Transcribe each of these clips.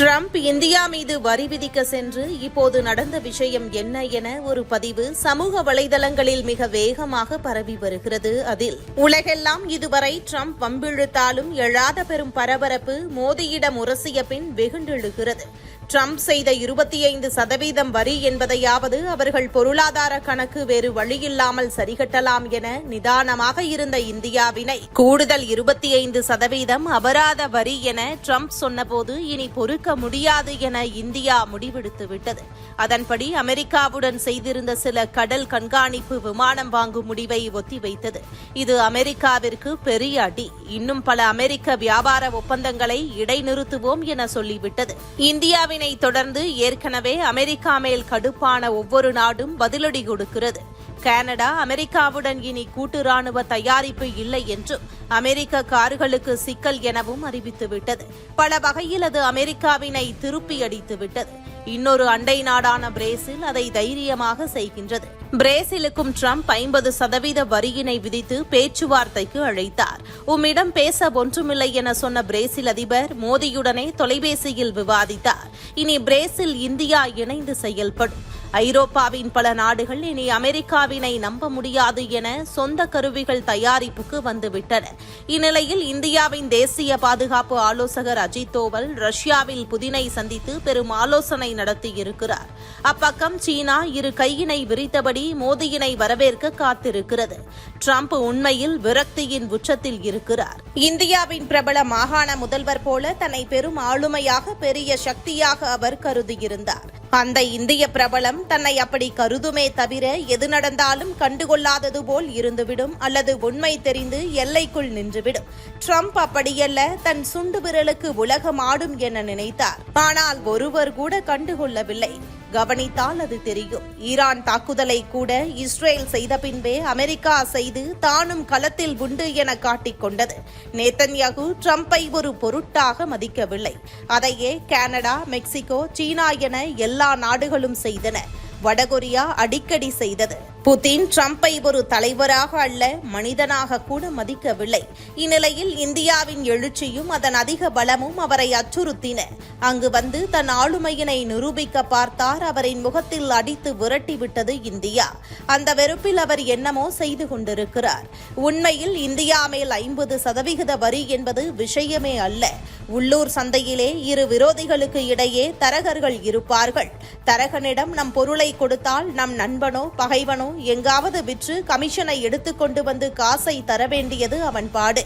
Trump India மீது வரி விதிக்க சென்று இப்போது நடந்த விஷயம் என்ன என ஒரு பதிவு சமூக வலைதளங்களில் மிக வேகமாக பரவி வருகிறது. அதில் உலகெல்லாம் இதுவரை ட்ரம்ப் வம்பிழுத்தாலும் எழாத பெரும் பரபரப்பு மோதியிடம் உரசிய பின் வெகுண்டெழுகிறது. ட்ரம்ப் செய்த இருபத்தி ஐந்து சதவீதம் வரி என்பதையாவது அவர்கள் பொருளாதார கணக்கு வேறு வழியில்லாமல் சரிகட்டலாம் என நிதானமாக இருந்த இந்தியாவினை கூடுதல் இருபத்தி ஐந்து சதவீதம் அபராத வரி என ட்ரம்ப் சொன்னபோது இனி பொறுக்க முடியாது என இந்தியா முடிவெடுத்துவிட்டது அதன்படி அமெரிக்காவுடன் செய்திருந்த சில கடல் கண்காணிப்பு விமானம் வாங்கும் முடிவை ஒத்திவைத்தது. இது அமெரிக்காவிற்கு பெரிய அடி. இன்னும் பல அமெரிக்க வியாபார ஒப்பந்தங்களை இடைநிறுத்துவோம் என சொல்லிவிட்டது. இந்தியாவினை தொடர்ந்து ஏற்கனவே அமெரிக்கா மேல் கடுப்பான ஒவ்வொரு நாடும் பதிலடி கொடுக்கிறது. கனடா அமெரிக்காவுடன் இனி கூட்டு ராணுவ தயாரிப்பு இல்லை என்றும் அமெரிக்க கார்களுக்கு சிக்கல் எனவும் அறிவித்துவிட்டது. பல வகையில் அது அமெரிக்காவினை திருப்பி அடித்துவிட்டது. இன்னொரு அண்டை நாடான பிரேசில் அதை தைரியமாக செய்கின்றது. பிரேசிலுக்கும் ட்ரம்ப் ஐம்பது சதவீத வரியினை விதித்து பேச்சுவார்த்தைக்கு அழைத்தார். உம்மிடம் பேச ஒன்றுமில்லை என சொன்ன பிரேசில் அதிபர் மோடியுடனே தொலைபேசியில் விவாதித்தார். இனி பிரேசில் இந்தியா இணைந்து செயல்படும். ஐரோப்பாவின் பல நாடுகள் இனி அமெரிக்காவினை நம்ப முடியாது என சொந்த கருவிகள் தயாரிப்புக்கு வந்துவிட்டன. இந்நிலையில் இந்தியாவின் தேசிய பாதுகாப்பு ஆலோசகர் அஜித் தோவல் ரஷ்யாவில் புதினை சந்தித்து பெரும் ஆலோசனை நடத்தியிருக்கிறார். அப்பக்கம் சீனா இரு கையினை விரித்தபடி மோதியினை வரவேற்க காத்திருக்கிறது. டிரம்ப் உண்மையில் விரக்தியின் உச்சத்தில் இருக்கிறார். இந்தியாவின் பிரபல மாகாண முதல்வர் போல தன்னை பெரும் ஆளுமையாக பெரிய சக்தியாக அவர் கருதியிருந்தார். அந்த இந்திய பிரபலம் தன்னை அப்படி கருதுமே தவிர எது நடந்தாலும் கண்டுகொள்ளாதது போல் இருந்துவிடும் அல்லது உண்மை தெரிந்து எல்லைக்குள் நின்றுவிடும். ட்ரம்ப் அப்படியல்ல தன் சுண்டு விரலுக்கு உலகம் ஆடும் என நினைத்தார். ஆனால் ஒருவர் கூட கண்டுகொள்ளவில்லை. கவனித்தால் அது தெரியும். ஈரான் தாக்குதலை கூட இஸ்ரேல் செய்த பின்பே அமெரிக்கா செய்து தானும் களத்தில் உண்டு என காட்டிக்கொண்டது நேத்தன்யாகு ட்ரம்பை ஒரு பொருட்டாக மதிக்கவில்லை. அதையே கனடா மெக்சிகோ சீனா என எல்லா நாடுகளும் செய்தன. வடகொரியா அடிக்கடி செய்தது. புதின் ட்ரம்ப்பை ஒரு தலைவராக அல்ல மனிதனாக கூட மதிக்கவில்லை. இந்நிலையில் இந்தியாவின் எழுச்சியும் அதன் அதிக பலமும் அவரை அச்சுறுத்தின. அங்கு வந்து தன் ஆளுமையினை நிரூபிக்க பார்த்தார் அவரின் முகத்தில் அடித்து விரட்டிவிட்டது இந்தியா. அந்த வெறுப்பில் அவர் என்னமோ செய்து கொண்டிருக்கிறார். உண்மையில் இந்தியா மேல் ஐம்பது சதவிகித வரி என்பது விஷயமே அல்ல. உள்ளூர் சந்தையிலே இரு விரோதிகளுக்கு இடையே தரகர்கள் இருப்பார்கள். தரகனிடம் நம் பொருளை கொடுத்தால் நம் நண்பனோ பகைவனோ எங்காவது விற்று கமிஷனை எடுத்துக்கொண்டு வந்து காசை தர வேண்டியது அவன் பாடு.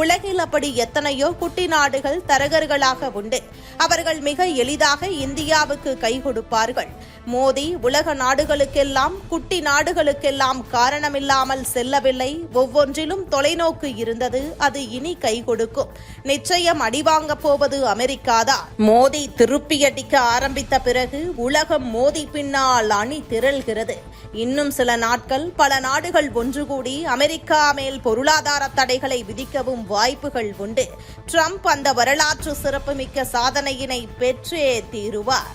உலகில் அப்படி எத்தனையோ குட்டி நாடுகள் தரகர்களாக உண்டு. அவர்கள் மிக எளிதாக இந்தியாவுக்கு கை கொடுப்பார்கள். மோடி உலக நாடுகளுக்கெல்லாம் குட்டி நாடுகளுக்கெல்லாம் காரணமில்லாமல் செல்லவில்லை. ஒவ்வொன்றிலும் தொலைநோக்கு இருந்தது அது இனி கை கொடுக்கும். நிச்சயம் அடிவாங்க போவது அமெரிக்காதான். மோடி திருப்பியடிக்க ஆரம்பித்த பிறகு உலகம் மோதி பின்னால் அணி திரள்கிறது. இன்னும் சில நாட்கள் பல நாடுகள் ஒன்று கூடி அமெரிக்கா மேல் பொருளாதார தடைகளை விதிக்கவும் வாய்ப்புகள் உண்டு. ட்ரம்ப் அந்த வரலாற்று சிறப்புமிக்க சாதனையினை பெற்றே தீருவார்.